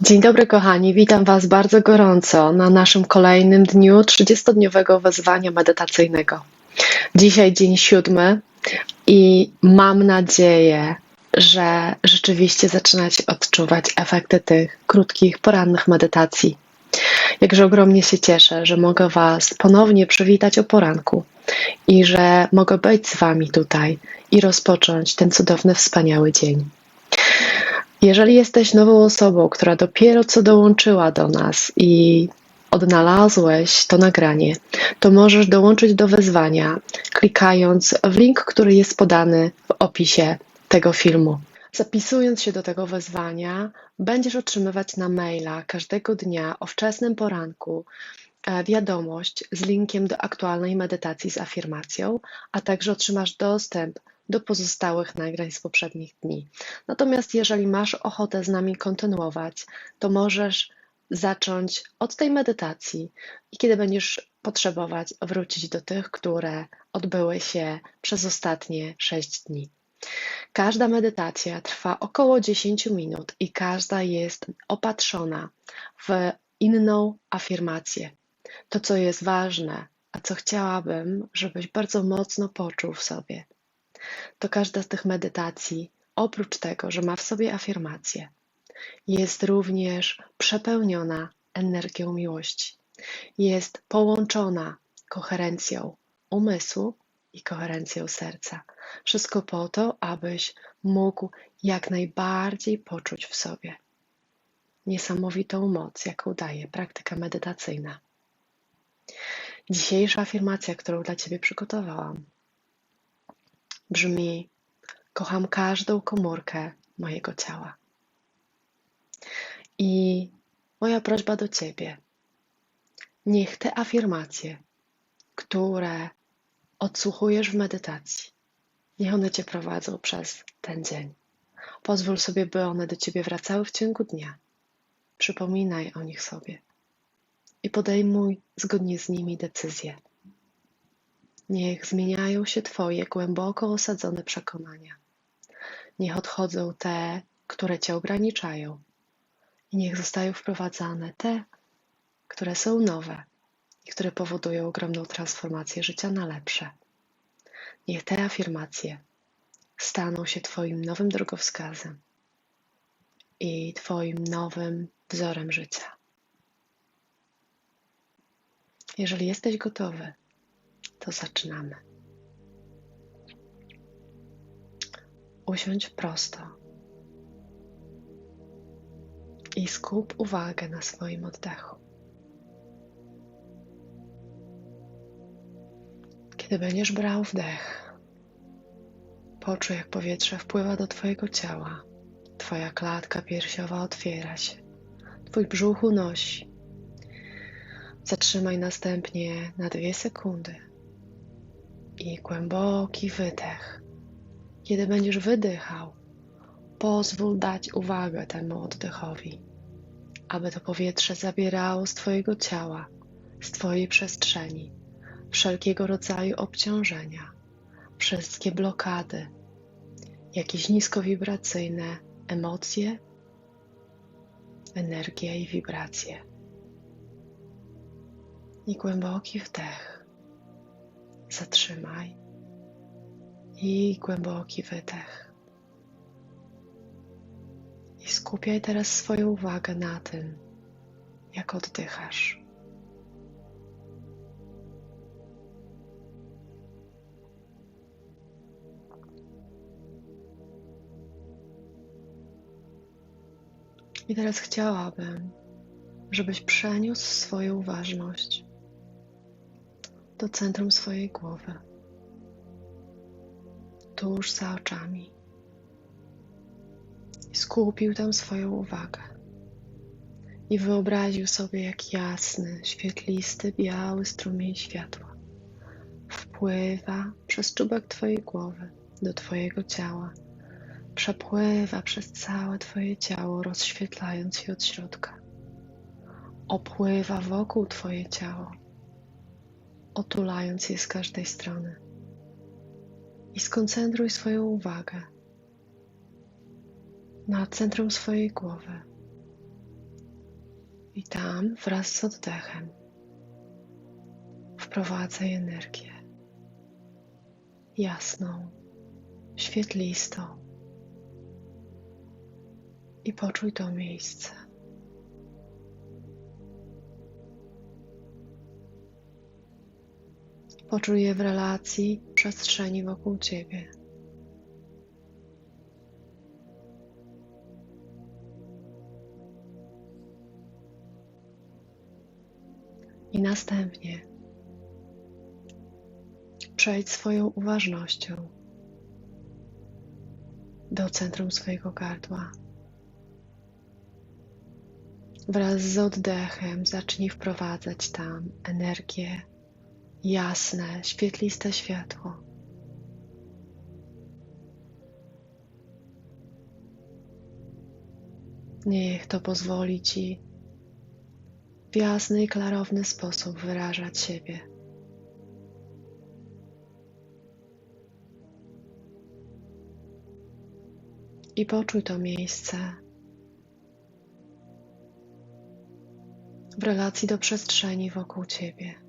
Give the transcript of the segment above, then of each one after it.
Dzień dobry, kochani. Witam Was bardzo gorąco na naszym kolejnym dniu 30-dniowego wezwania medytacyjnego. Dzisiaj dzień siódmy i mam nadzieję, że rzeczywiście zaczynacie odczuwać efekty tych krótkich, porannych medytacji. Jakże ogromnie się cieszę, że mogę Was ponownie przywitać o poranku i że mogę być z Wami tutaj i rozpocząć ten cudowny, wspaniały dzień. Jeżeli jesteś nową osobą, która dopiero co dołączyła do nas i odnalazłeś to nagranie, to możesz dołączyć do wezwania, klikając w link, który jest podany w opisie tego filmu. Zapisując się do tego wezwania, będziesz otrzymywać na maila każdego dnia o wczesnym poranku e, wiadomość z linkiem do aktualnej medytacji z afirmacją, a także otrzymasz dostęp do pozostałych nagrań z poprzednich dni. Natomiast jeżeli masz ochotę z nami kontynuować, to możesz zacząć od tej medytacji i kiedy będziesz potrzebować, wrócić do tych, które odbyły się przez ostatnie 6 dni. Każda medytacja trwa około 10 minut i każda jest opatrzona w inną afirmację. To, co jest ważne, a co chciałabym, żebyś bardzo mocno poczuł w sobie, to każda z tych medytacji, oprócz tego, że ma w sobie afirmację, jest również przepełniona energią miłości. Jest połączona koherencją umysłu i koherencją serca. Wszystko po to, abyś mógł jak najbardziej poczuć w sobie niesamowitą moc, jaką daje praktyka medytacyjna. Dzisiejsza afirmacja, którą dla Ciebie przygotowałam, brzmi: Kocham każdą komórkę mojego ciała. I moja prośba do Ciebie: niech te afirmacje, które odsłuchujesz w medytacji, niech one Cię prowadzą przez ten dzień. Pozwól sobie, by one do Ciebie wracały w ciągu dnia. Przypominaj o nich sobie i podejmuj zgodnie z nimi decyzje. Niech zmieniają się Twoje głęboko osadzone przekonania. Niech odchodzą te, które Cię ograniczają, i niech zostają wprowadzane te, które są nowe i które powodują ogromną transformację życia na lepsze. Niech te afirmacje staną się Twoim nowym drogowskazem i Twoim nowym wzorem życia. Jeżeli jesteś gotowy, to zaczynamy. Usiądź prosto i skup uwagę na swoim oddechu. Kiedy będziesz brał wdech, poczuj, jak powietrze wpływa do Twojego ciała. Twoja klatka piersiowa otwiera się, Twój brzuch unosi. Zatrzymaj następnie na dwie sekundy i głęboki wydech. Kiedy będziesz wydychał, pozwól dać uwagę temu oddechowi, aby to powietrze zabierało z Twojego ciała, z Twojej przestrzeni, wszelkiego rodzaju obciążenia, wszystkie blokady, jakieś niskowibracyjne emocje, energia i wibracje. I głęboki wdech zatrzymaj i głęboki wydech. I skupiaj teraz swoją uwagę na tym, jak oddychasz. I teraz chciałabym, żebyś przeniósł swoją uważność do centrum swojej głowy, tuż za oczami. Skupił tam swoją uwagę. I wyobraził sobie, jak jasny, świetlisty, biały strumień światła wpływa przez czubek Twojej głowy do Twojego ciała, przepływa przez całe Twoje ciało, rozświetlając je od środka. Opływa wokół Twoje ciało, otulając je z każdej strony. I skoncentruj swoją uwagę na centrum swojej głowy. I tam wraz z oddechem wprowadzaj energię jasną, świetlistą i poczuj to miejsce. Poczuj je w relacji przestrzeni wokół Ciebie. I następnie przejdź swoją uważnością do centrum swojego gardła. Wraz z oddechem zacznij wprowadzać tam energię, jasne, świetliste światło. Niech to pozwoli Ci w jasny i klarowny sposób wyrażać siebie. I poczuj to miejsce w relacji do przestrzeni wokół Ciebie.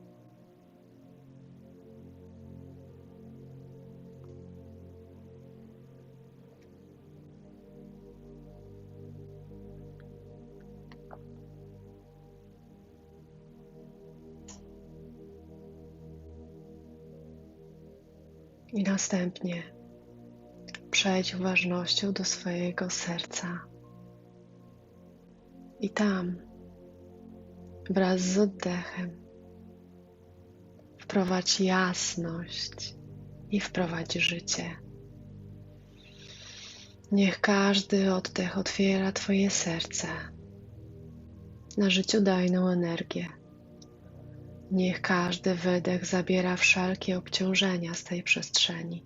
I następnie przejdź uważnością do swojego serca. I tam, wraz z oddechem, wprowadź jasność i wprowadź życie. Niech każdy oddech otwiera Twoje serce na życiodajną energię. Niech każdy wydech zabiera wszelkie obciążenia z tej przestrzeni,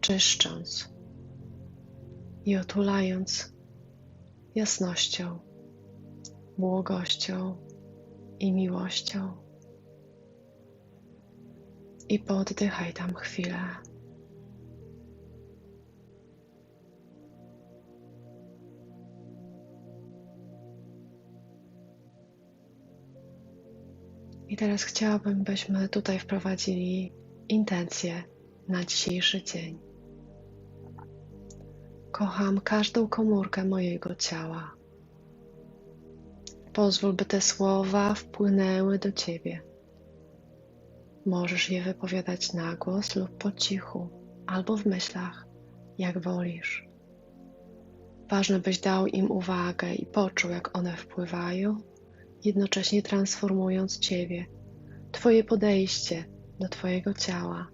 czyszcząc i otulając jasnością, błogością i miłością. I poddychaj tam chwilę. I teraz chciałabym, byśmy tutaj wprowadzili intencje na dzisiejszy dzień. Kocham każdą komórkę mojego ciała. Pozwól, by te słowa wpłynęły do Ciebie. Możesz je wypowiadać na głos lub po cichu, albo w myślach, jak wolisz. Ważne, byś dał im uwagę i poczuł, jak one wpływają jednocześnie transformując Ciebie, Twoje podejście do Twojego ciała,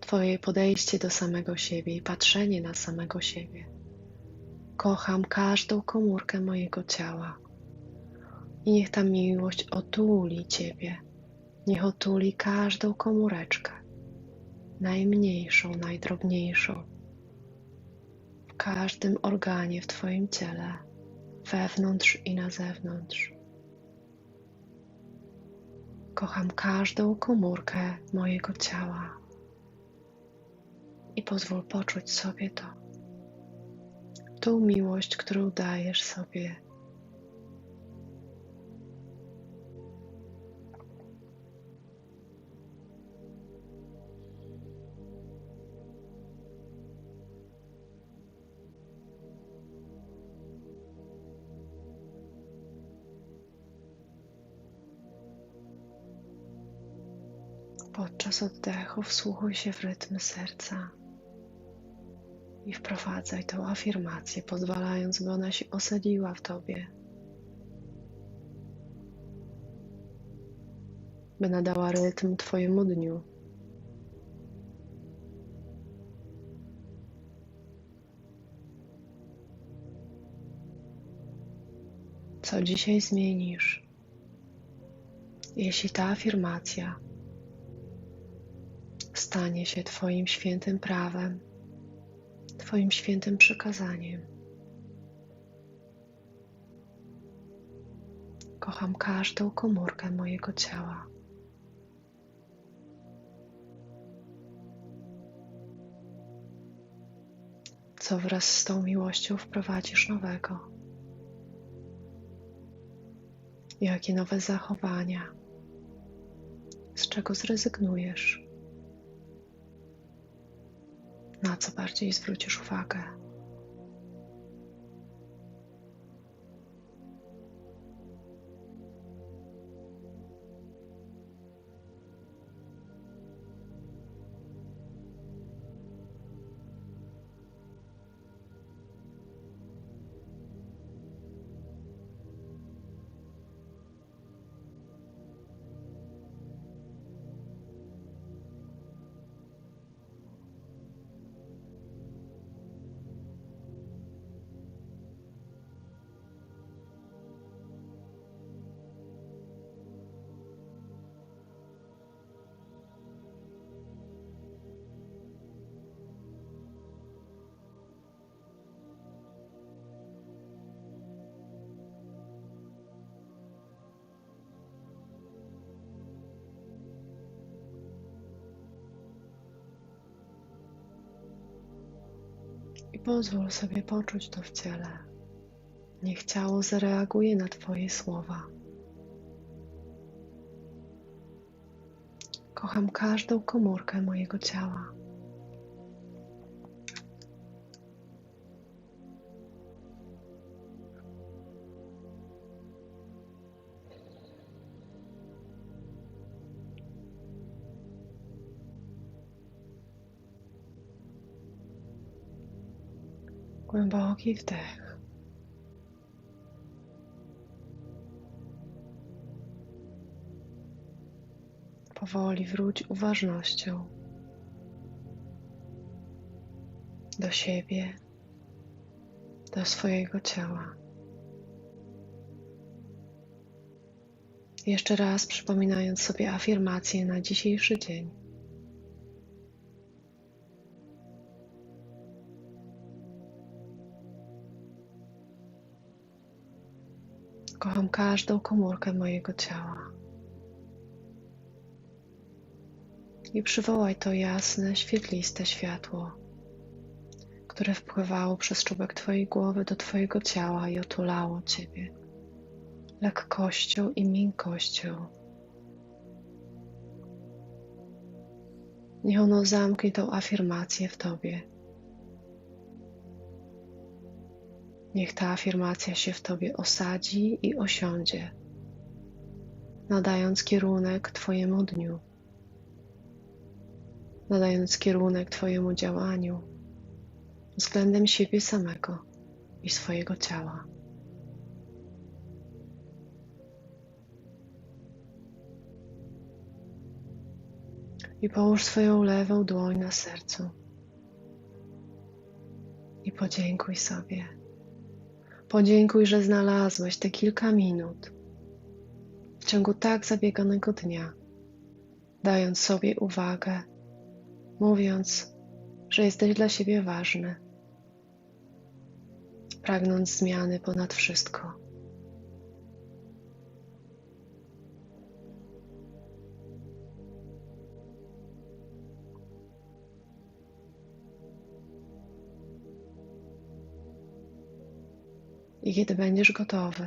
Twoje podejście do samego siebie i patrzenie na samego siebie. Kocham każdą komórkę mojego ciała. I niech ta miłość otuli Ciebie, niech otuli każdą komóreczkę, najmniejszą, najdrobniejszą, w każdym organie w Twoim ciele, wewnątrz i na zewnątrz. Kocham każdą komórkę mojego ciała i pozwól poczuć sobie to. Tą miłość, którą dajesz sobie Podczas oddechu wsłuchuj się w rytm serca i wprowadzaj tą afirmację, pozwalając, by ona się osadziła w tobie, by nadała rytm Twojemu dniu. Co dzisiaj zmienisz, jeśli ta afirmacja stanie się Twoim świętym prawem, Twoim świętym przykazaniem. Kocham każdą komórkę mojego ciała. Co wraz z tą miłością wprowadzisz nowego? Jakie nowe zachowania? Z czego zrezygnujesz? Na co bardziej zwrócisz uwagę? Pozwól sobie poczuć to w ciele. Niech ciało zareaguje na Twoje słowa. Kocham każdą komórkę mojego ciała. Głęboki wdech. Powoli wróć uważnością do siebie, do swojego ciała. Jeszcze raz przypominając sobie afirmację na dzisiejszy dzień. Kocham każdą komórkę mojego ciała. I przywołaj to jasne, świetliste światło, które wpływało przez czubek Twojej głowy do Twojego ciała i otulało Ciebie lekkością i miękkością. Niech ono zamknie tą afirmację w Tobie. Niech ta afirmacja się w Tobie osadzi i osiądzie, nadając kierunek Twojemu dniu, nadając kierunek Twojemu działaniu względem siebie samego i swojego ciała. I połóż swoją lewą dłoń na sercu i podziękuj sobie. Podziękuj, że znalazłeś te kilka minut w ciągu tak zabieganego dnia, dając sobie uwagę, mówiąc, że jesteś dla siebie ważny, pragnąc zmiany ponad wszystko. I kiedy będziesz gotowy,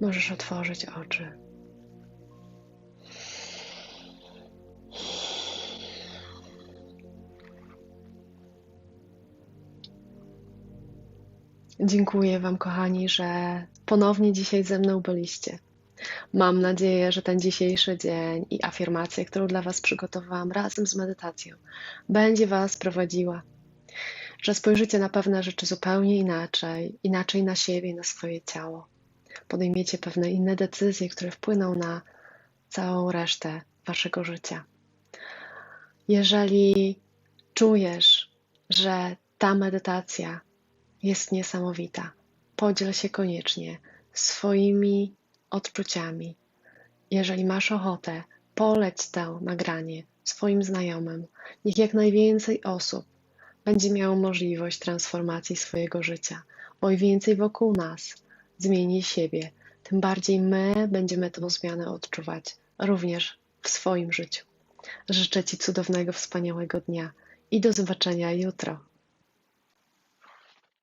możesz otworzyć oczy. Dziękuję Wam, kochani, że ponownie dzisiaj ze mną byliście. Mam nadzieję, że ten dzisiejszy dzień i afirmacja, którą dla Was przygotowałam razem z medytacją, będzie Was prowadziła że spojrzycie na pewne rzeczy zupełnie inaczej, inaczej na siebie, na swoje ciało. Podejmiecie pewne inne decyzje, które wpłyną na całą resztę waszego życia. Jeżeli czujesz, że ta medytacja jest niesamowita, podziel się koniecznie swoimi odczuciami. Jeżeli masz ochotę, poleć to nagranie swoim znajomym. Niech jak najwięcej osób będzie miało możliwość transformacji swojego życia. Oj więcej wokół nas zmieni siebie, tym bardziej my będziemy tę zmianę odczuwać również w swoim życiu. Życzę Ci cudownego, wspaniałego dnia i do zobaczenia jutro.